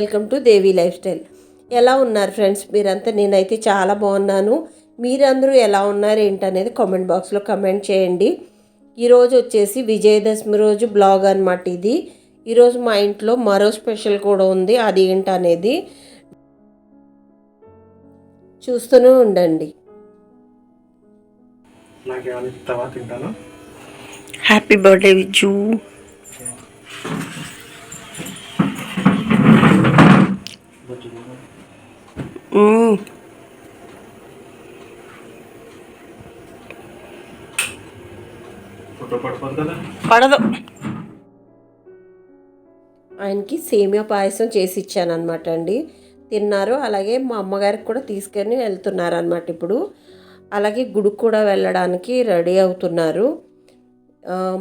Welcome to Devi lifestyle. ఎలా ఉన్నారు friends? మీరంతా నేనైతే చాలా బాగున్నాను. మీరందరూ ఎలా ఉన్నారు ఏంటనేది కామెంట్ బాక్స్లో కమెంట్ చేయండి. ఈరోజు వచ్చేసి విజయదశమి రోజు బ్లాగ్ అనమాట ఇది. ఈరోజు మా ఇంట్లో మరో స్పెషల్ కూడా ఉంది. అది ఏంటనేది చూస్తూనే ఉండండి. హ్యాపీ బర్త్డే విజు పడదు. ఆయనకి సేమియా పాయసం చేసి ఇచ్చాను అనమాట అండి. తిన్నారు. అలాగే మా అమ్మగారికి కూడా తీసుకొని వెళ్తున్నారు అనమాట ఇప్పుడు. అలాగే గుడికి కూడా వెళ్ళడానికి రెడీ అవుతున్నారు.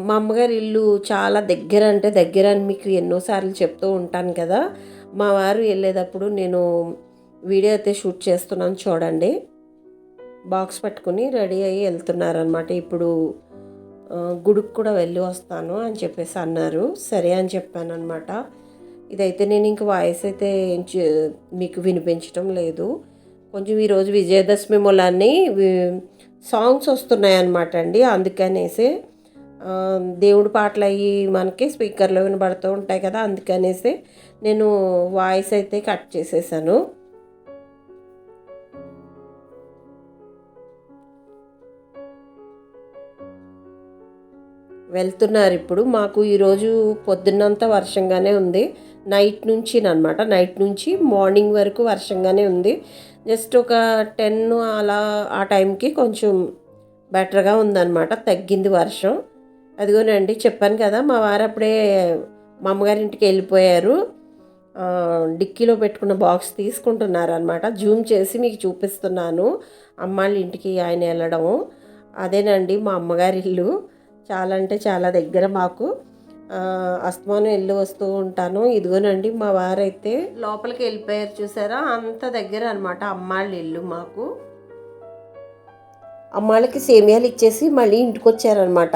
మా అమ్మగారి ఇల్లు చాలా దగ్గర అంటే దగ్గర అని మీకు ఎన్నోసార్లు చెప్తూ ఉంటాను కదా. మా వారు వెళ్ళేటప్పుడు నేను వీడియో అయితే షూట్ చేస్తున్నాను చూడండి. బాక్స్ పట్టుకుని రెడీ అయ్యి వెళ్తున్నారనమాట ఇప్పుడు గుడికి కూడా వెళ్ళి వస్తాను అని చెప్పేసి అన్నారు. సరే అని చెప్పాను అనమాట ఇదైతే నేను ఇంక వాయిస్ అయితే ఏం చే- మీకు వినిపించడం లేదు. కొంచెం ఈరోజు విజయదశమి మూలాన్ని సాంగ్స్ వస్తున్నాయి అనమాట అండి. అందుకనేసి దేవుడి పాటలు అవి మనకి స్పీకర్లో వినబడుతూ ఉంటాయి కదా అందుకనేసి నేను వాయిస్ అయితే కట్ చేసేసాను. వెళ్తున్నారు ఇప్పుడు. మాకు ఈరోజు పొద్దున్నంతా వర్షంగానే ఉంది. నైట్ నుంచి అనమాట. నైట్ నుంచి మార్నింగ్ వరకు వర్షంగానే ఉంది. జస్ట్ ఒక టెన్ అలా ఆ టైంకి కొంచెం బెటర్గా ఉందన్నమాట తగ్గింది వర్షం. అదిగోనండి చెప్పాను కదా మా వారు అప్పుడే మా అమ్మగారి ఇంటికి వెళ్ళిపోయారు. డిక్కీలో పెట్టుకున్న బాక్స్ తీసుకుంటున్నారు అనమాట జూమ్ చేసి మీకు చూపిస్తున్నాను. అమ్మాళ్ళ ఇంటికి ఆయన వెళ్ళడం. అదేనండి మా అమ్మగారి ఇల్లు. చాలా అంటే చాలా దగ్గర మాకు. అస్తమానం వెళ్ళి వస్తూ ఉంటాను. ఇదిగోనండి మా వారైతే లోపలికి వెళ్ళిపోయారు చూసారా? అంత దగ్గర అనమాట అమ్మాళ్ళ ఇల్లు మాకు. అమ్మాళ్ళకి సేమియాలు ఇచ్చేసి మళ్ళీ ఇంటికి వచ్చారనమాట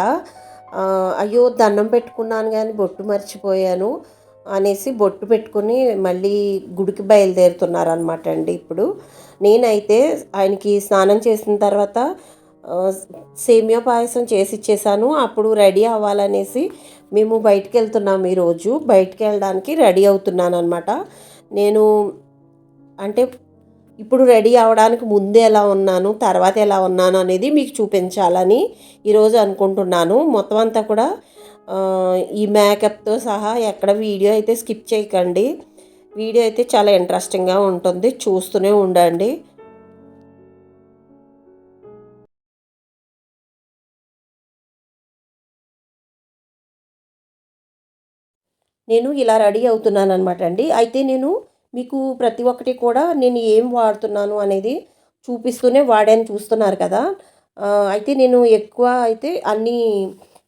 అయ్యో దండం పెట్టుకున్నాను కానీ బొట్టు మర్చిపోయాను. అనేసి బొట్టు పెట్టుకుని మళ్ళీ గుడికి బయలుదేరుతున్నారనమాట అండి ఇప్పుడు. నేనైతే ఆయనకి స్నానం చేసిన తర్వాత సేమియా పాయసం చేసి ఇచ్చేసాను. అప్పుడు రెడీ అవ్వాలనేసి మేము బయటికి వెళ్తున్నాం ఈరోజు. బయటికి వెళ్ళడానికి రెడీ అవుతున్నాను అనమాట నేను అంటే ఇప్పుడు రెడీ అవడానికి ముందే ఎలా ఉన్నాను తర్వాత ఎలా ఉన్నాను అనేది మీకు చూపించాలని ఈరోజు అనుకుంటున్నాను. మొత్తం అంతా కూడా ఈ మేకప్తో సహా ఎక్కడ వీడియో అయితే స్కిప్ చేయకండి. వీడియో అయితే చాలా ఇంట్రెస్టింగ్గా ఉంటుంది. చూస్తూనే ఉండండి. నేను ఇలా రెడీ అవుతున్నాను అనమాట అండి. అయితే నేను మీకు ప్రతి ఒక్కటి కూడా నేను ఏం వాడుతున్నాను అనేది చూపిస్తూనే వాడాను చూస్తున్నారు కదా. అయితే నేను ఎక్కువ అయితే అన్నీ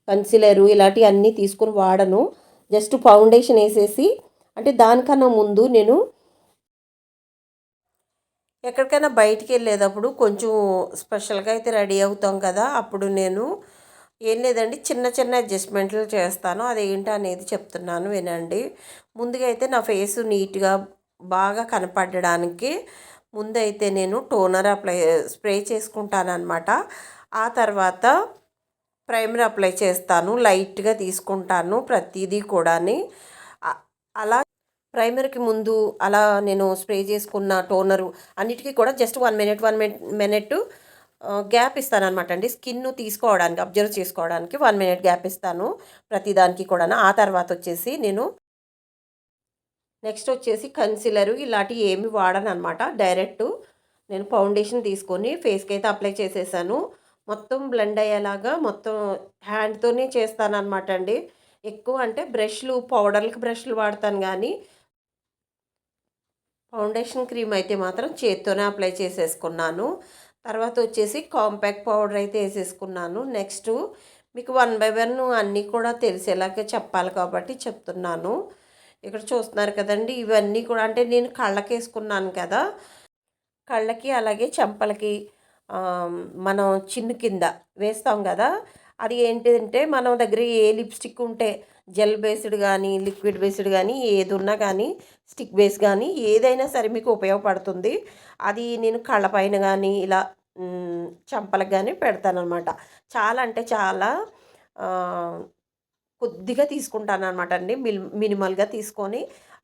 కన్సిలరు ఇలాంటివి అన్నీ తీసుకొని వాడను. జస్ట్ ఫౌండేషన్ వేసేసి అంటే దానికన్నా ముందు నేను ఎక్కడికైనా బయటికి వెళ్ళేటప్పుడు కొంచెం స్పెషల్గా అయితే రెడీ అవుతాం కదా అప్పుడు నేను ఏం లేదండి చిన్న చిన్న అడ్జస్ట్మెంట్లు చేస్తాను. అదేంటి అనేది చెప్తున్నాను వినండి. ముందుగా అయితే నా ఫేస్ నీట్గా బాగా కనపడడానికి ముందైతే నేను టోనర్ అప్లై స్ప్రే చేసుకుంటాను అనమాట ఆ తర్వాత ప్రైమర్ అప్లై చేస్తాను లైట్గా తీసుకుంటాను ప్రతిదీ కూడాని. అలా ప్రైమర్కి ముందు అలా నేను స్ప్రే చేసుకున్న టోనరు అన్నిటికీ కూడా just one minute one minute minute gap ఇస్తాను అనమాట అండి. స్కిన్ తీసుకోవడానికి అబ్జర్వ్ చేసుకోవడానికి వన్ మినిట్ గ్యాప్ ఇస్తాను ప్రతిదానికి కూడా ఆ తర్వాత వచ్చేసి నేను నెక్స్ట్ వచ్చేసి కన్సిలర్ ఇలాంటివి ఏమి వాడను అనమాట డైరెక్ట్ నేను ఫౌండేషన్ తీసుకొని ఫేస్కి అయితే అప్లై చేసేసాను. మొత్తం బ్లెండ్ అయ్యేలాగా మొత్తం హ్యాండ్తోనే చేస్తాను అనమాట అండి. ఎక్కువ అంటే బ్రష్లు పౌడర్లకు బ్రష్లు వాడతాను కానీ ఫౌండేషన్ క్రీమ్ అయితే మాత్రం చేత్తోనే అప్లై చేసేసుకున్నాను. తర్వాత వచ్చేసి కాంపాక్ట్ పౌడర్ అయితే వేసేసుకున్నాను. నెక్స్ట్ మీకు వన్ బై వన్ అన్నీ కూడా తెలిసేలాగా చెప్పాలి కాబట్టి చెప్తున్నాను. ఇక్కడ చూస్తున్నారు కదండి ఇవన్నీ కూడా అంటే నేను కళ్ళకి వేసుకున్నాను కదా. కళ్ళకి అలాగే చెంపలకి మనం చిన్ను కింద వేస్తాం కదా అది ఏంటంటే మనం దగ్గర ఏ లిప్స్టిక్ ఉంటే జెల్ బేస్డ్ కానీ లిక్విడ్ బేస్డ్ కానీ ఏది ఉన్నా కానీ స్టిక్ బేస్ కానీ ఏదైనా సరే మీకు ఉపయోగపడుతుంది. అది నేను కళ్ళపైన కానీ ఇలా చంపలకు కానీ పెడతానమాట చాలా అంటే చాలా కొద్దిగా తీసుకుంటాను అనమాట అండి. మిల్ మినిమల్గా తీసుకొని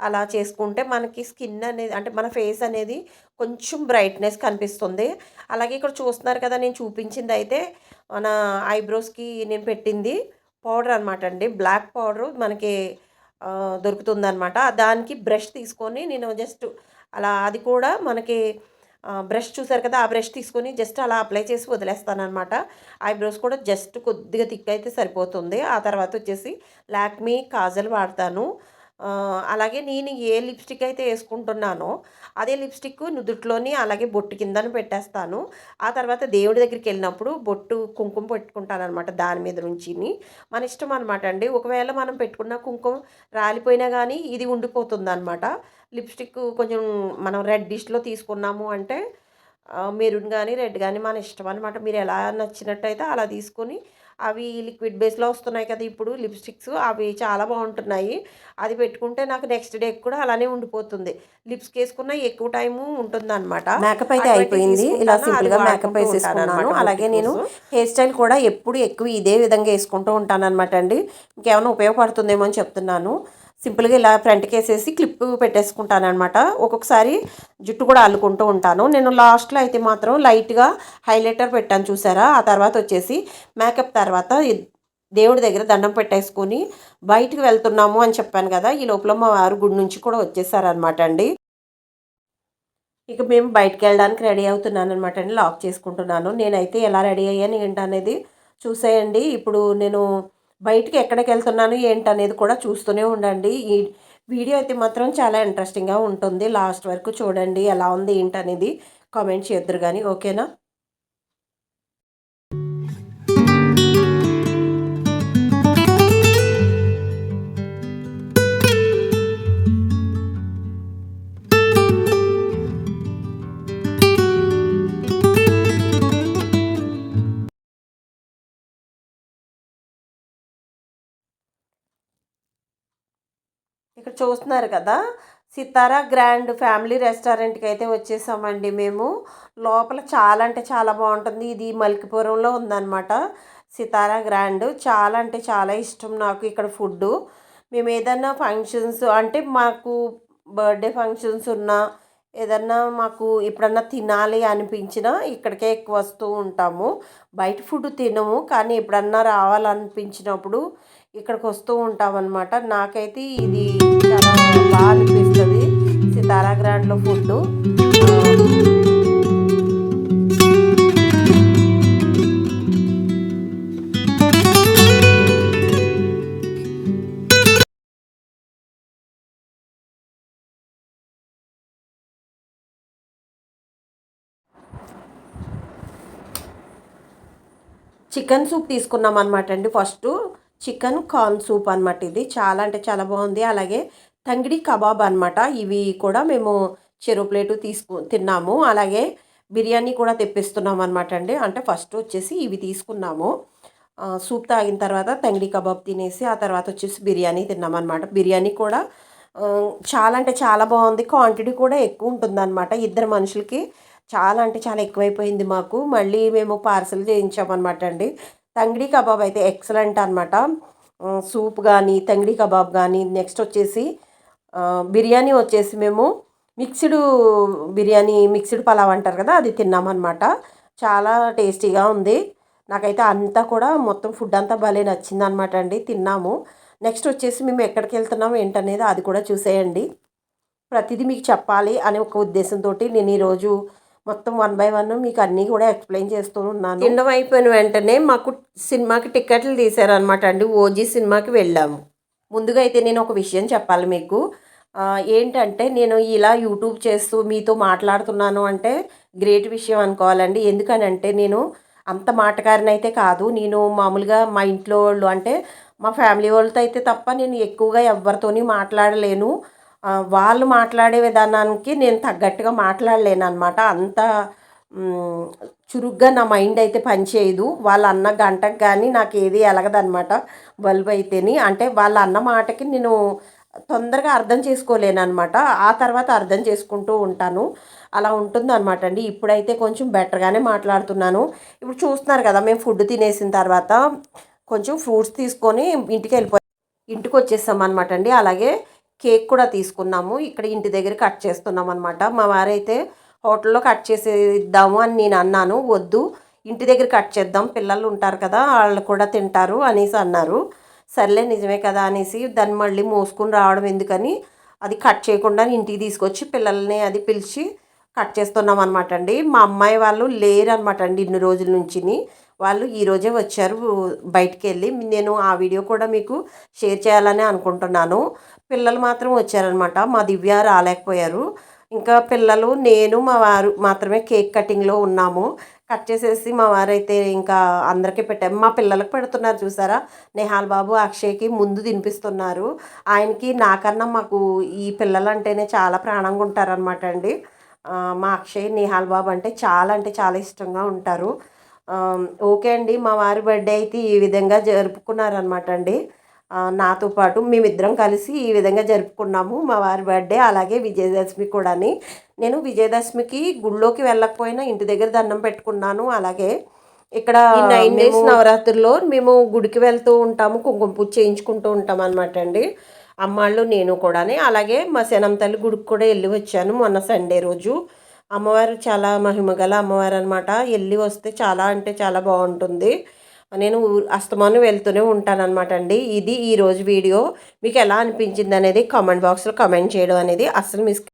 అలా చేసుకుంటే మనకి స్కిన్ అనేది అంటే మన ఫేస్ అనేది కొంచెం బ్రైట్నెస్ కనిపిస్తుంది. అలాగే ఇక్కడ చూస్తున్నారు కదా నేను చూపించింది అయితే మన ఐబ్రోస్కి నేను పెట్టింది పౌడర్ అనమాట అండి. బ్లాక్ పౌడర్ మనకి దొరుకుతుంది అనమాట దానికి బ్రష్ తీసుకొని నేను జస్ట్ అలా అది కూడా మనకి బ్రష్ చూసారు కదా ఆ బ్రష్ తీసుకొని జస్ట్ అలా అప్లై చేసి వదిలేస్తాను అనమాట ఐబ్రోస్ కూడా జస్ట్ కొద్దిగా థిక్ అయితే సరిపోతుంది. ఆ తర్వాత వచ్చేసి లాక్మీ కాజల్ వాడతాను. అలాగే నేను ఏ లిప్స్టిక్ అయితే వేసుకుంటున్నానో అదే లిప్స్టిక్ నుదుట్లోని అలాగే బొట్టు కిందన పెట్టేస్తాను. ఆ తర్వాత దేవుడి దగ్గరికి వెళ్ళినప్పుడు బొట్టు కుంకుమ పెట్టుకుంటాను అనమాట దాని మీద నుంచి మన ఇష్టం అనమాట అండి. ఒకవేళ మనం పెట్టుకున్న కుంకుమ రాలిపోయినా కానీ ఇది ఉండిపోతుంది అనమాట లిప్స్టిక్ కొంచెం మనం రెడ్ డిష్లో తీసుకున్నాము అంటే మెరూన్ కానీ రెడ్ కానీ మన ఇష్టం అనమాట మీరు ఎలా నచ్చినట్టయితే అలా తీసుకొని అవి లిక్విడ్ బేస్లో వస్తున్నాయి కదా ఇప్పుడు లిప్స్టిక్స్ అవి చాలా బాగుంటున్నాయి. అది పెట్టుకుంటే నాకు నెక్స్ట్ డే కూడా అలానే ఉండిపోతుంది. లిప్స్కి వేసుకున్న ఎక్కువ టైము ఉంటుంది అనమాట మేకప్ అయితే అయిపోయింది. ఇలా సింపుల్గా మేకప్ వేసేసుకున్నాను. అలాగే నేను హెయిర్ స్టైల్ కూడా ఎప్పుడు ఎక్కువ ఇదే విధంగా వేసుకుంటూ ఉంటాను అనమాట అండి. ఇంకేమైనా ఉపయోగపడుతుందేమో అని చెప్తున్నాను. సింపుల్గా ఇలా ఫ్రంట్కి వేసేసి క్లిప్ పెట్టేసుకుంటాను అనమాట ఒక్కొక్కసారి జుట్టు కూడా అల్లుకుంటూ ఉంటాను. నేను లాస్ట్లో అయితే మాత్రం లైట్గా హైలైటర్ పెట్టాను చూసారా? ఆ తర్వాత వచ్చేసి మేకప్ తర్వాత దేవుడి దగ్గర దండం పెట్టేసుకొని బయటకు వెళ్తున్నాము అని చెప్పాను కదా ఈ లోపల మా వారు గుడి నుంచి కూడా వచ్చేసారనమాట అండి. ఇక మేము బయటికి వెళ్ళడానికి రెడీ అవుతున్నాను అనమాట అండి. లాక్ చేసుకుంటున్నాను. నేనైతే ఎలా రెడీ అయ్యాను ఏంటనేది చూసేయండి. ఇప్పుడు నేను బయటికి ఎక్కడికి వెళ్తున్నాను ఏంటనేది కూడా చూస్తూనే ఉండండి. ఈ వీడియో అయితే మాత్రం చాలా ఇంట్రెస్టింగ్గా ఉంటుంది. లాస్ట్ వరకు చూడండి ఎలా ఉంది ఏంటనేది కామెంట్ చేద్దరు కానీ ఓకేనా? చూస్తున్నారు కదా? సితారా గ్రాండ్ ఫ్యామిలీ రెస్టారెంట్కి అయితే వచ్చేసామండి మేము. లోపల చాలా అంటే చాలా బాగుంటుంది. ఇది మల్కిపురంలో ఉందన్నమాట. సితారా గ్రాండ్ చాలా అంటే చాలా ఇష్టం నాకు ఇక్కడ ఫుడ్ మేము ఏదన్నా ఫంక్షన్స్ అంటే మాకు బర్త్డే ఫంక్షన్స్ ఉన్నా ఏదన్నా మాకు ఎప్పుడన్నా తినాలి అనిపించినా ఇక్కడికే ఎక్కువ వస్తూ ఉంటాము. బయట ఫుడ్ తినము కానీ ఎప్పుడన్నా రావాలనిపించినప్పుడు ఇక్కడికి వస్తూ ఉంటాం అనమాట నాకైతే ఇది చాలా బాగా అనిపిస్తుంది. సితారా గ్రాండ్లో ఫుడ్ చికెన్ సూప్ తీసుకున్నాం అనమాట అండి. ఫస్ట్ చికెన్ కార్న్ సూప్ అనమాట ఇది. చాలా అంటే చాలా బాగుంది. అలాగే తంగిడి కబాబ్ అనమాట ఇవి కూడా మేము చెరువు ప్లేటు తీసుకు తిన్నాము. అలాగే బిర్యానీ కూడా తెప్పిస్తున్నాం అనమాట అండి. అంటే ఫస్ట్ వచ్చేసి ఇవి తీసుకున్నాము. సూప్ తాగిన తర్వాత తంగిడి కబాబ్ తినేసి ఆ తర్వాత వచ్చేసి బిర్యానీ తిన్నాం అనమాట బిర్యానీ కూడా చాలా అంటే చాలా బాగుంది. క్వాంటిటీ కూడా ఎక్కువ ఉంటుందన్నమాట. ఇద్దరు మనుషులకి చాలా అంటే చాలా ఎక్కువైపోయింది మాకు. మళ్ళీ మేము పార్సల్ చేయించామన్నమాట అండి. తంగిడి కబాబ్ అయితే ఎక్సలెంట్ అనమాట సూప్ కానీ తంగిడి కబాబ్ కానీ నెక్స్ట్ వచ్చేసి బిర్యానీ వచ్చేసి మేము మిక్స్డ్ బిర్యానీ మిక్స్డ్ పలావ్ అంటారు కదా అది తిన్నామన్నమాట. చాలా టేస్టీగా ఉంది. నాకైతే అంతా కూడా మొత్తం ఫుడ్ అంతా భలే నచ్చింది అనమాట అండి. తిన్నాము. నెక్స్ట్ వచ్చేసి మేము ఎక్కడికి వెళ్తున్నాం ఏంటనేది అది కూడా చూసేయండి. ప్రతిదీ మీకు చెప్పాలి అనే ఒక ఉద్దేశంతో నేను ఈరోజు మొత్తం వన్ బై వన్ మీకు అన్నీ కూడా ఎక్స్ప్లెయిన్ చేస్తూ ఉన్నాను. తినడం అయిపోయిన వెంటనే మాకు సినిమాకి టికెట్లు తీసారనమాట అండి. ఓజీ సినిమాకి వెళ్ళాము. ముందుగా అయితే నేను ఒక విషయం చెప్పాలి మీకు. ఏంటంటే నేను ఇలా యూట్యూబ్ చేస్తూ మీతో మాట్లాడుతున్నాను అంటే గ్రేట్ విషయం అనుకోవాలండి. ఎందుకనంటే నేను అంత మాటకారిని అయితే కాదు. నేను మామూలుగా మా ఇంట్లో వాళ్ళు అంటే మా ఫ్యామిలీ వాళ్ళతో అయితే తప్ప నేను ఎక్కువగా ఎవరితోని మాట్లాడలేను. వాళ్ళు మాట్లాడే విధానానికి నేను తగ్గట్టుగా మాట్లాడలేను అనమాట అంత చురుగ్గా నా మైండ్ అయితే పనిచేయదు. వాళ్ళ అన్న గంటకు కానీ నాకు ఏది ఎలగదనమాట బల్బ్ అయితేని. అంటే వాళ్ళ అన్న మాటకి నేను తొందరగా అర్థం చేసుకోలేనమాట ఆ తర్వాత అర్థం చేసుకుంటూ ఉంటాను. అలా ఉంటుంది అనమాట అండి. ఇప్పుడైతే కొంచెం బెటర్గానే మాట్లాడుతున్నాను. ఇప్పుడు చూస్తున్నారు కదా మేము ఫుడ్ తినేసిన తర్వాత కొంచెం ఫ్రూట్స్ తీసుకొని ఇంటికి వెళ్ళిపో ఇంటికి వచ్చేసాం అనమాట అండి. అలాగే కేక్ కూడా తీసుకున్నాము. ఇక్కడ ఇంటి దగ్గర కట్ చేస్తున్నాం అనమాట మా వారైతే హోటల్లో కట్ చేసేద్దాము అని నేను అన్నాను. వద్దు ఇంటి దగ్గర కట్ చేద్దాం పిల్లలు ఉంటారు కదా వాళ్ళు కూడా తింటారు అనేసి అన్నారు. సర్లే నిజమే కదా అనేసి దాన్ని మళ్ళీ మోసుకుని రావడం ఎందుకని అది కట్ చేయకుండా ఇంటికి తీసుకొచ్చి పిల్లల్ని అది పిలిచి కట్ చేస్తున్నాం అనమాట అండి. మా అమ్మాయి వాళ్ళు లేరు అనమాట అండి ఇన్ని రోజుల నుంచి వాళ్ళు ఈరోజే వచ్చారు బయటికి వెళ్ళి నేను ఆ వీడియో కూడా మీకు షేర్ చేయాలని అనుకుంటున్నాను. పిల్లలు మాత్రం వచ్చారనమాట. మా దివ్య రాలేకపోయారు. ఇంకా పిల్లలు నేను మా వారు మాత్రమే కేక్ కటింగ్లో ఉన్నాము. కట్ చేసేసి మా వారైతే ఇంకా అందరికీ పెట్టాము మా పిల్లలకు పెడుతున్నారు చూసారా? నేహాల్ బాబు అక్షయ్కి ముందు తినిపిస్తున్నారు. ఆయనకి నాకన్నా మాకు ఈ పిల్లలు అంటేనే చాలా ప్రాణంగా ఉంటారనమాట అండి. మా అక్షయ్ నిహాల్ బాబు అంటే చాలా అంటే చాలా ఇష్టంగా ఉంటారు. ఓకే అండి. మా వారి బర్త్డే అయితే ఈ విధంగా జరుపుకున్నారనమాట అండి. నాతో పాటు మేమిద్దరం కలిసి ఈ విధంగా జరుపుకున్నాము. మా వారి బర్త్డే అలాగే విజయదశమి కూడాని. నేను విజయదశమికి గుళ్ళోకి వెళ్ళకపోయినా ఇంటి దగ్గర దండం పెట్టుకున్నాను. అలాగే ఇక్కడ నైన్ డేస్ నవరాత్రుల్లో మేము గుడికి వెళ్తూ ఉంటాము. కుంకుమ పూజ చేయించుకుంటూ ఉంటాం అనమాట అండి. అమ్మాళ్ళు నేను కూడాని. అలాగే మా శనం తల్లి గుడికి కూడా వెళ్ళి వచ్చాను మొన్న సండే రోజు. అమ్మవారు చాలా మహిమగల అమ్మవారు అనమాట వెళ్ళి వస్తే చాలా అంటే చాలా బాగుంటుంది. నేను ఊ- అస్తమానం వెళ్తూనే ఉంటాను అనమాట అండి. ఇది ఈరోజు వీడియో. మీకు ఎలా అనిపించింది అనేది కామెంట్ బాక్స్లో కామెంట్ చేయడం అనేది అస్సలు మిస్